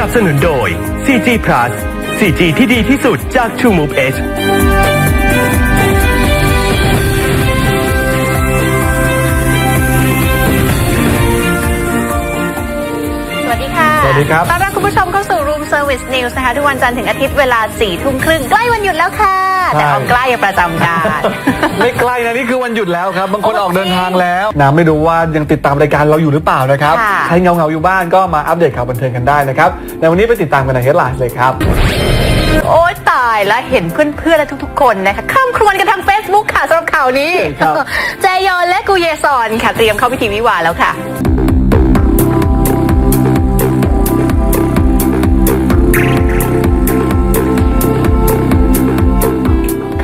นับสนุนโดย 4G Plus 4G ที่ดีที่สุดจาก True Move Edge วัสดีค่ะสวัสดีครับต้อนรับคุณผู้ชมเข้าสู่ Room Service News นะคะ ทุกวันจันทร์ถึงอาทิตย์เวลา4ี่ทุ่มครึ่งใกล้วันหยุดแล้วค่ะ แต่เอาใกล้อย่าประจำการ ไม่ใกล้นะนี่คือวันหยุดแล้วครับ บางคนออกเดินทางแล้วนะไม่รู้ว่ายังติดตามรายการเราอยู่หรือเปล่านะครับค่ะใครเงาเงาๆอยู่บ้านก็มาอัปเดตข่าวบันเทิงกันได้นะครับในวันนี้ไปติดตามกันในเฮดไลน์เลยครับโอ๊ยตายแล้วเห็นเพื่อนๆและทุกๆ คนนะคะข้ามครวนกันทาง Facebook ค่ะสำหรับข่าวนี้ครับแจยอนและกูเยซอนค่ะเตรียมเข้าพิธีวิวาห์แล้วค่ะ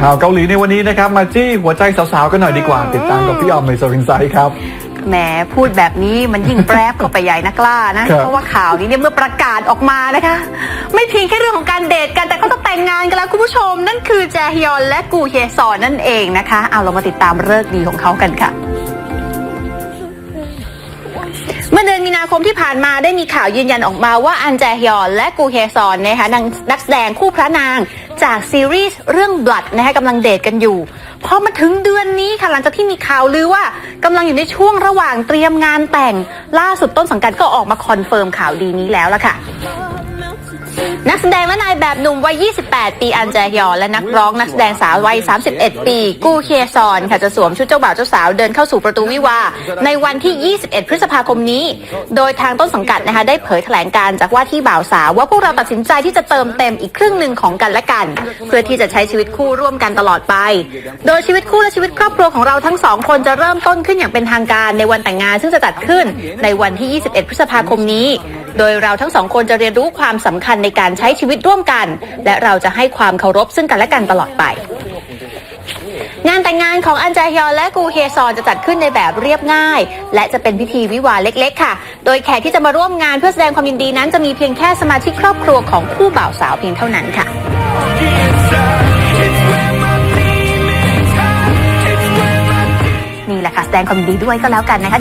ข่าวเกาหลีในวันนี้นะครับ มาจี้หัวใจสาวๆกันหน่อยดีกว่า ติดตามกับพี่ออมในสริงไซด์ครับแหมพูดแบบนี้มันยิ่งแปรบเข้าไปใหญ่นะกล้านะครับเพราะว่าข่าวนี้เนี่ยเมื่อประกาศออกมานะคะ ไม่เพียงแค่เรื่องของการเดทกันแต่ก็ต้องแต่งงานกันแล้วคุณผู้ชม นั่นคือแจฮยอนและกูเฮซอนนั่นเองนะคะ เอาเรามาติดตามเลิกษ์ดีของเขากันค่ะ เมื่อเดือนมีนาคมที่ผ่านมาได้มีข่าวยืนยันออกมาว่าอันแจฮยอนและกูเฮซอนนะคะนักแสดงคู่พระนางจากซีรีส์เรื่องบลัดนะคะกำลังเดทกันอยู่พอมาถึงเดือนนี้ค่ะหลังจากที่มีข่าวลือว่ากำลังอยู่ในช่วงระหว่างเตรียมงานแต่ง ล่าสุดต้นสังกัดก็ออกมาคอนเฟิร์มข่าวดีนี้แล้วล่ะค่ะ นักแสดงและนายแบบหนุ่มวัย 28 ปีอันแจฮยอนและนักร้องนักแสดงสาววัย 31 ปี กู้เคซอนค่ะจะสวมชุดเจ้าบ่าวเจ้าสาวเดินเข้าสู่ประตูวิวา ในวันที่ 21 พฤษภาคมนี้ โดยทางต้นสังกัดนะคะได้เผยแถลงการจากว่าที่บ่าวสาว ว่าพวกเราตัดสินใจที่จะเติมเต็มอีกครึ่งหนึ่งของกันและกัน เพื่อที่จะใช้ชีวิตคู่ร่วมกันตลอดไป โดยชีวิตคู่และชีวิตครอบครัวของเราทั้งสองคนจะเริ่มต้นขึ้นอย่างเป็นทางการในวันแต่งงานซึ่งจะจัดขึ้นในวันที่ 21 พฤษภาคมนี้ โดยเราทั้งสองคนจะเรียนรู้ความสำคัญในการใช้ชีวิตร่วมกัน และเราจะให้ความเคารพซึ่งกันและกันตลอดไป งานแต่งงานของอันจาฮยอนและกูเฮซอนจะจัดขึ้นในแบบเรียบง่าย และจะเป็นพิธีวิวาเล็ก ๆ ค่ะ โดยแขกที่จะมาร่วมงานเพื่อแสดงความยินดีนั้นจะมีเพียงแค่สมาชิกครอบครัวของคู่บ่าวสาวเพียงเท่านั้นค่ะนี่แหละค่ะแสดงความยินดีด้วยก็แล้วกันนะคะ